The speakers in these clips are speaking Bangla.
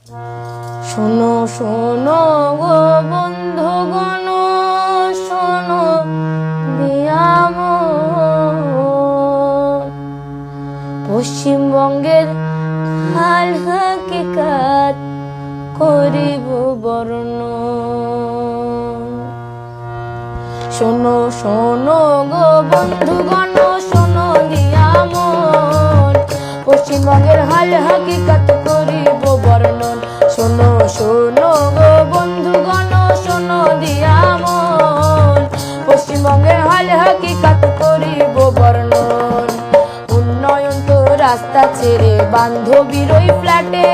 শোনো শোনো গো বন্ধুগণ, শোনো দিয়াম পশ্চিমবঙ্গের হাল হাকিকাত করিব বর্ণ। শোনো শোনো গো বন্ধুগণ, শোনো দিয়ামন পশ্চিমবঙ্গের হাল হাকিকাত রাস্তা ছেড়ে বান্ধবীর ওই ফ্ল্যাটে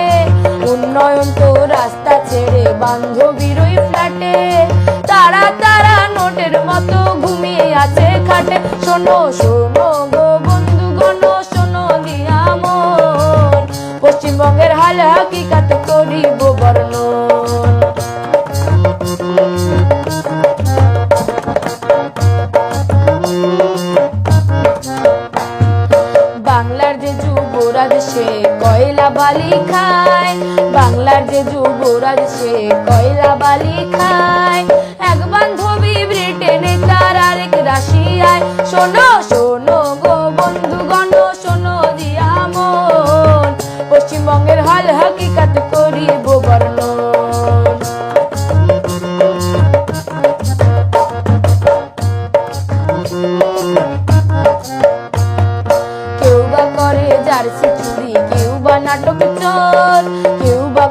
উন্নয়ন তো রাস্তা ছেড়ে বান্ধবীর ওই ফ্ল্যাটে তারা তারা নোটের মতো ঘুমিয়ে আছে খাটে। শোনো শোনো গো বন্ধুগণ, শোনো দিয়াম পশ্চিমবঙ্গের হাল হাকিকাত কয়লা বালি খায়, বাংলার যে যুবরাজ সে কয়লা বালি খায়। এক বান্ধবী ব্রিটেনে তার আরেক রাশিয়ায়, শোনো শোনো গো বন্ধুগণ, শোনো দিয়ামন, পশ্চিমবঙ্গের হাল হাকিকাত করিব বর্ণন। কেউ বা করে জার্সি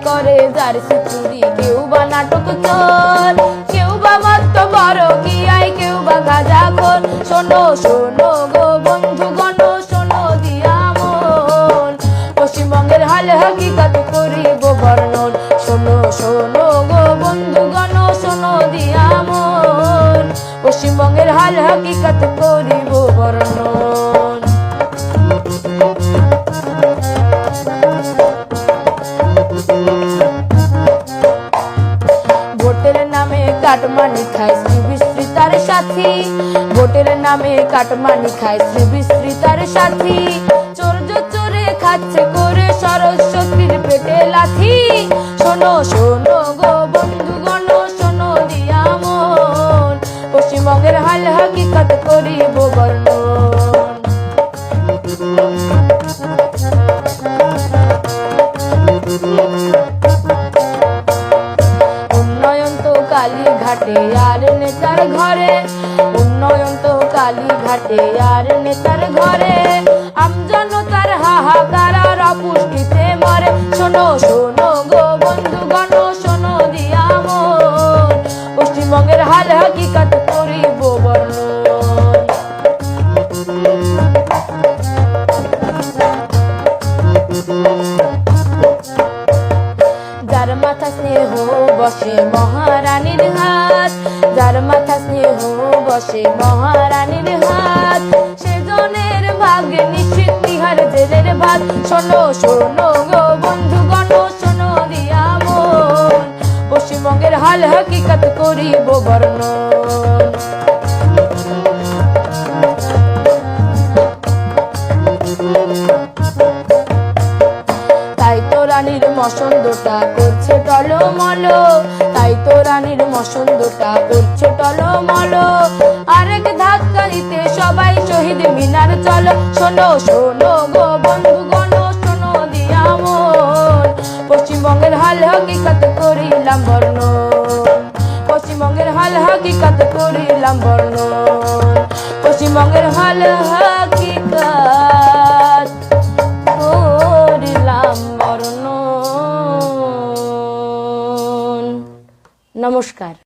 করে জার্সি চুরি কেউ বা নাটক চল কেউ বা মত বড় কি আই কেউ বা গাজা খোল শোনো শোনো গো বন্ধুগণ, শোনো দিয়ামন পশ্চিমবঙ্গের হাল হাকিকত করিব বর্ণন। শোনো শোনো গো বন্ধুগণ, শোনো দিয়ামন পশ্চিমবঙ্গের হাল হাকিকত কাটমানি খায় শ্রী বিস্তৃতার সাথী। ভোটের নামে কাটমানি খায় শ্রী বিস্তৃতার সাথী। চোরজ চোরে খাচ্ছে করে সরস্বতীর পেটে লাথি। শোনো শোনো গো বন্ধুগণ, শোনো দিয়ামন পশ্চিমবঙ্গের হাল হাকিকত করিব বর্ণন উন্নয়ন নেতার ঘরে, উন্নয়ন তো কালী ঘাটে আর নেতার ঘরে, আমজন তার হাহাকার, আর অপুষ্টিতে মরে। শোনো শোনো গো বন্ধুগণ, শোনো দিয়াম পশ্চিমবঙ্গের হাল হাকিকত বসে মহারানীর হাত সেজনের ভাগ্যে নিশ্চিত তিহার জেলের ভাত। শোনো শোনো গো বন্ধু বন্ধুগণ, শোনো দিয়ামন পশ্চিমবঙ্গের হাল হাকিকত করিব বর্ণ তাই তো রানীর মসন্দটা করছে টলমল। তাই তো রানীর মসন্দটা করছে টলমল। আরেক ধাক্কা দিতে সবাই শহীদ মিনার চলো। শোনো শোনো গো বন্ধুগণ, শোনো দিয়ামন পশ্চিমবঙ্গের হাল হকিকত করিলাম বর্ণ পশ্চিমবঙ্গের হাল হকিকত করিলাম বর্ণ পশ্চিমবঙ্গের হাল হকিকত নমস্কার।